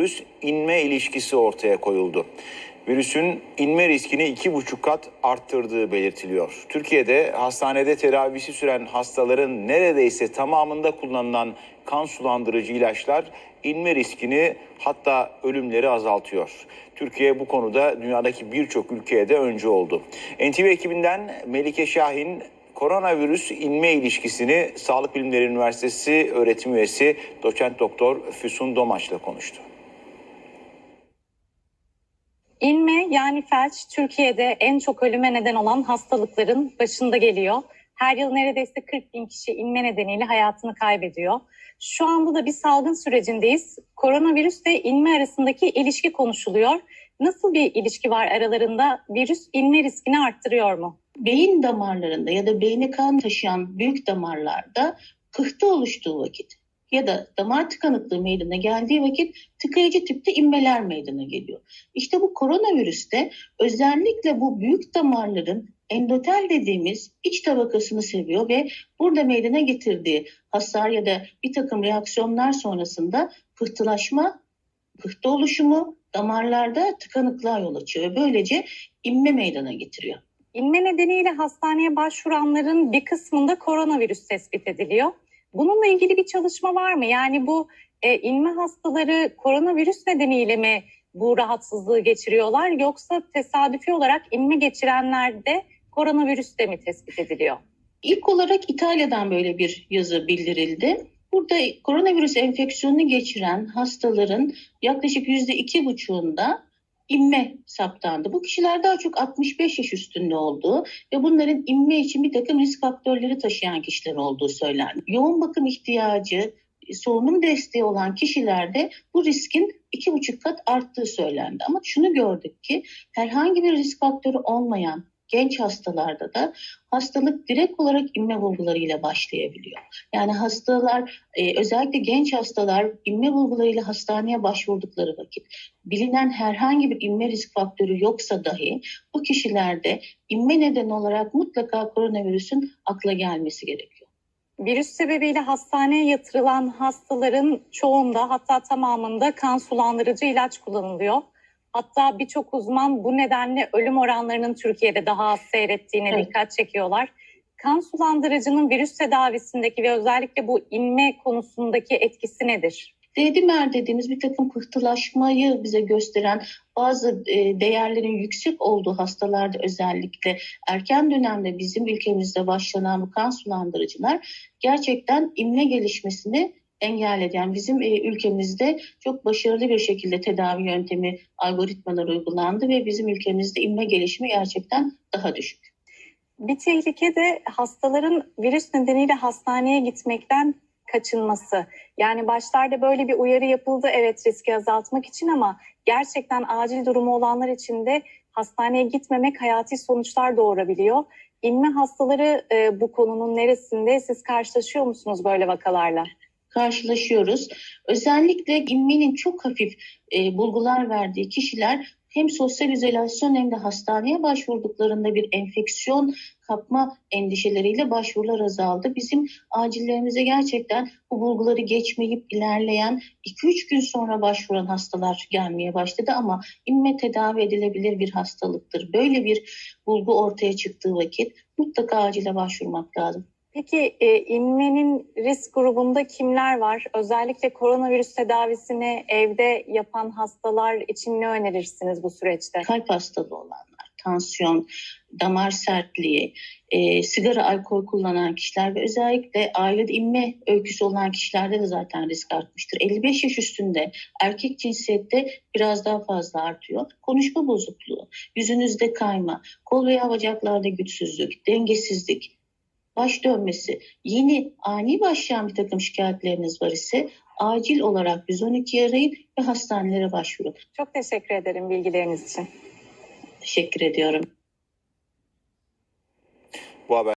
koronavirüs inme ilişkisi ortaya koyuldu. Virüsün inme riskini iki buçuk kat arttırdığı belirtiliyor. Türkiye'de hastanede tedavisi süren hastaların neredeyse tamamında kullanılan kan sulandırıcı ilaçlar inme riskini hatta ölümleri azaltıyor. Türkiye bu konuda dünyadaki birçok ülkeye de öncü oldu. NTV ekibinden Melike Şahin koronavirüs inme ilişkisini Sağlık Bilimleri Üniversitesi öğretim üyesi doçent doktor Füsun Domaç'la konuştu. İnme yani felç Türkiye'de en çok ölüme neden olan hastalıkların başında geliyor. Her yıl neredeyse 40 bin kişi inme nedeniyle hayatını kaybediyor. Şu anda da bir salgın sürecindeyiz. Koronavirüs ve inme arasındaki ilişki konuşuluyor. Nasıl bir ilişki var aralarında? Virüs inme riskini arttırıyor mu? beyin damarlarında ya da beyni kan taşıyan büyük damarlarda pıhtı oluştuğu vakit ya da damar tıkanıklığı meydana geldiği vakit tıkayıcı tipte inmeler meydana geliyor. İşte bu koronavirüste özellikle bu büyük damarların endotel dediğimiz iç tabakasını seviyor ve burada meydana getirdiği hasar ya da bir takım reaksiyonlar sonrasında pıhtılaşma, pıhtı oluşumu damarlarda tıkanıklığa yol açıyor ve böylece inme meydana getiriyor. İnme nedeniyle hastaneye başvuranların bir kısmında koronavirüs tespit ediliyor. Bununla ilgili bir çalışma var mı? Yani bu e, inme hastaları koronavirüs nedeniyle mi bu rahatsızlığı geçiriyorlar yoksa tesadüfi olarak inme geçirenlerde koronavirüs de mi tespit ediliyor? İlk olarak İtalya'dan böyle bir yazı bildirildi. Burada koronavirüs enfeksiyonunu geçiren hastaların yaklaşık yüzde iki buçuğunda inme saptandı. Bu kişiler daha çok 65 yaş üstünde olduğu ve bunların inme için bir takım risk faktörleri taşıyan kişiler olduğu söylendi. Yoğun bakım ihtiyacı, solunum desteği olan kişilerde bu riskin iki buçuk kat arttığı söylendi. Ama şunu gördük ki herhangi bir risk faktörü olmayan genç hastalarda da hastalık direkt olarak inme bulgularıyla başlayabiliyor. Yani hastalar e, özellikle genç hastalar inme bulgularıyla hastaneye başvurdukları vakit bilinen herhangi bir inme risk faktörü yoksa dahi bu kişilerde inme nedeni olarak mutlaka koronavirüsün akla gelmesi gerekiyor. Virüs sebebiyle hastaneye yatırılan hastaların çoğunda hatta tamamında kan sulandırıcı ilaç kullanılıyor. Hatta birçok uzman bu nedenle ölüm oranlarının Türkiye'de daha az seyrettiğine Evet. dikkat çekiyorlar. Kan sulandırıcının virüs tedavisindeki ve özellikle bu inme konusundaki etkisi nedir? D-dimer dediğimiz bir takım pıhtılaşmayı bize gösteren bazı e, değerlerin yüksek olduğu hastalarda özellikle erken dönemde bizim ülkemizde başlanan bu kan sulandırıcılar gerçekten inme gelişmesini engelledi. Yani bizim e, ülkemizde çok başarılı bir şekilde tedavi yöntemi, algoritmalar uygulandı ve bizim ülkemizde inme gelişimi gerçekten daha düşük. Bir tehlike de hastaların virüs nedeniyle hastaneye gitmekten kaçınması. Yani başlarda böyle bir uyarı yapıldı evet riski azaltmak için ama gerçekten acil durumu olanlar için de hastaneye gitmemek hayati sonuçlar doğurabiliyor. İnme hastaları e, bu konunun neresinde? Siz karşılaşıyor musunuz böyle vakalarla? Karşılaşıyoruz. Özellikle inmenin çok hafif e, bulgular verdiği kişiler hem sosyal izolasyon hem de hastaneye başvurduklarında bir enfeksiyon kapma endişeleriyle başvurular azaldı. Bizim acillerimize gerçekten bu bulguları geçmeyip ilerleyen 2-3 gün sonra başvuran hastalar gelmeye başladı ama inme tedavi edilebilir bir hastalıktır. Böyle bir bulgu ortaya çıktığı vakit mutlaka acile başvurmak lazım. Peki e, inmenin risk grubunda kimler var? Özellikle koronavirüs tedavisini evde yapan hastalar için ne önerirsiniz bu süreçte? kalp hastalığı olanlar, tansiyon, damar sertliği, e, sigara, alkol kullanan kişiler ve özellikle ailede inme öyküsü olan kişilerde de zaten risk artmıştır. 55 yaş üstünde erkek cinsiyette biraz daha fazla artıyor. Konuşma bozukluğu, yüzünüzde kayma, kol veya bacaklarda güçsüzlük, dengesizlik, baş dönmesi, yeni ani başlayan bir takım şikayetleriniz var ise acil olarak 112'yi arayın ve hastanelere başvurun. Çok teşekkür ederim bilgileriniz için. Teşekkür ediyorum. Bu haber